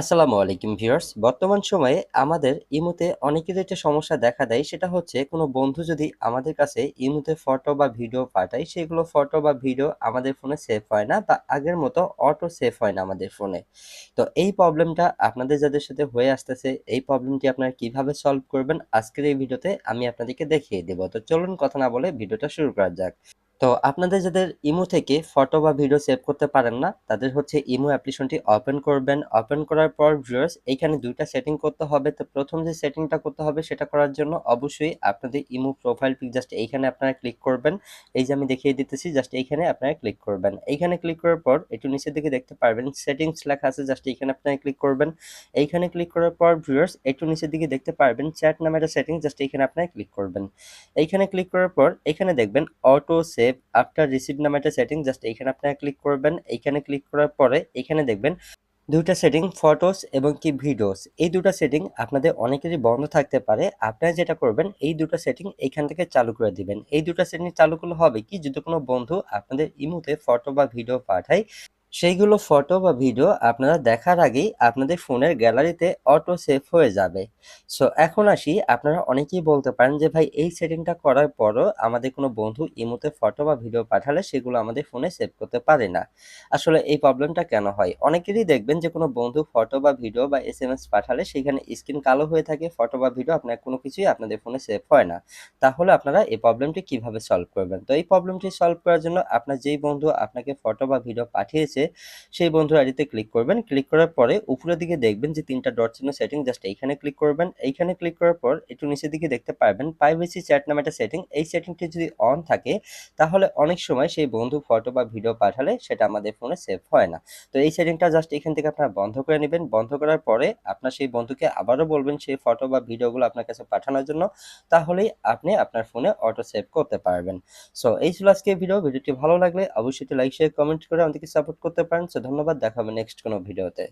আসসালামু আলাইকুম ভিউয়ার্স। বর্তমান সময়ে আমাদের ইমুতে অনেকের একটা সমস্যা দেখা দেয়, সেটা হচ্ছে কোনো বন্ধু যদি আমাদের কাছে ইমুতে ফটো বা ভিডিও পাঠায়, সেগুলো ফটো বা ভিডিও আমাদের ফোনে সেভ হয় না, বা আগের মতো অটো সেভ হয় না আমাদের ফোনে। তো এই প্রবলেমটা আপনাদের যাদের সাথে হয়ে আসতেছে, এই প্রবলেমটি আপনারা কীভাবে সলভ করবেন, আজকের এই ভিডিওতে আমি আপনাদেরকে দেখিয়ে দেব। তো চলুন কথা না বলে ভিডিওটা শুরু করা যাক। তো আপনাদের যাদের ইমো থেকে ফটো বা ভিডিও সেভ করতে পারেন না, তাদের হচ্ছে ইমো অ্যাপ্লিকেশনটি ওপেন করবেন। ওপেন করার পর ভিউয়ার্স এইখানে দুইটা সেটিং করতে হবে। তো প্রথম যে সেটিংটা করতে হবে সেটা করার জন্য অবশ্যই আপনাদের ইমো প্রোফাইল পিক জাস্ট এইখানে আপনারা ক্লিক করবেন। এই যে আমি দেখিয়ে দিতেছি, জাস্ট এইখানে আপনারা ক্লিক করবেন। এইখানে ক্লিক করার পর একটু নিচের দিকে দেখতে পারবেন, সেটিংস লেখা আছে, জাস্ট এইখানে আপনারা ক্লিক করবেন। এইখানে ক্লিক করার পর ভিউয়ার্স, একটু নিচের দিকে দেখতে পারবেন, চ্যাট নামে একটা সেটিং জাস্ট এইখানে আপনারা ক্লিক করবেন। এইখানে ক্লিক করার পর এখানে দেখবেন, অটো সেভ আফটার রিসিভ নামে একটা সেটিং জাস্ট এইখানে আপনারা ক্লিক করবেন। এইখানে ক্লিক করার পরে এখানে দেখবেন দুটা সেটিং ফটোস এবং কি ভিডিওস এই দুটা সেটিং আপনাদের অনেকেরই বন্ধ থাকতে পারে। আপনারা যেটা করবেন, এই দুটো সেটিং এখান থেকে চালু করে দিবেন। এই দুটো সেটিং চালু করলে হবে কি? যদি কোনো বন্ধু আপনাদের ইমুতে ফটো বা ভিডিও পাঠায় সেইগুলো ফটো বা ভিডিও আপনারা দেখার আগেই আপনাদের ফোনের গ্যালারিতে অটো সেভ হয়ে যাবে। সো এখন আসি, আপনারা অনেকেই বলতে পারেন যে, ভাই, এই সেটিংটা করার পরও আমাদের কোনো বন্ধু ইমোতে ফটো বা ভিডিও পাঠালে সেগুলো আমাদের ফোনে সেভ করতে পারে না। আসলে এই প্রবলেমটা কেন হয়? অনেকেরই দেখবেন যে, কোনো বন্ধু ফটো বা ভিডিও বা এস এম এস পাঠালে সেখানে স্ক্রিন কালো হয়ে থাকে, ফটো বা ভিডিও আপনার কোনো কিছুই আপনাদের ফোনে সেভ হয় না। তাহলে আপনারা এই প্রবলেমটি কীভাবে সলভ করবেন? তো এই প্রবলেমটি সলভ করার জন্য আপনার যেই বন্ধু আপনাকে ফটো বা ভিডিও পাঠিয়েছে সেই বন্ধুর আইডিতে ক্লিক করবেন। ক্লিক করার পরে উপরের দিকে দেখবেন যে তিনটা ডট চিহ্ন সেটিং জাস্ট এইখানে ক্লিক করবেন। এইখানে ক্লিক করার পর একটু নিচের দিকে দেখতে পারবেন প্রাইভেসি চ্যাট নামে একটা সেটিং এই সেটিংটি যদি অন থাকে, তাহলে অনেক সময় সেই বন্ধু ফটো বা ভিডিও পাঠালে সেটা আমাদের ফোনে সেভ হয় না। তো এই সেটিংটা জাস্ট এখান থেকে আপনারা বন্ধ করে নেবেন। বন্ধ করার পরে আপনার সেই বন্ধুকে আবারও বলবেন সেই ফটো বা ভিডিওগুলো আপনার কাছে পাঠানোর জন্য। তাহলেই আপনি আপনার ফোনে অটো সেভ করতে পারবেন। সো এই ছিল আজকে ভিডিও ভিডিওটি ভালো লাগলে অবশ্যই লাইক শেয়ার কমেন্ট করে আমাদেরকে সাপোর্ট করতে পারেন। সো ধন্যবাদ দেখা হবে নেক্সট কোনো ভিডিওতে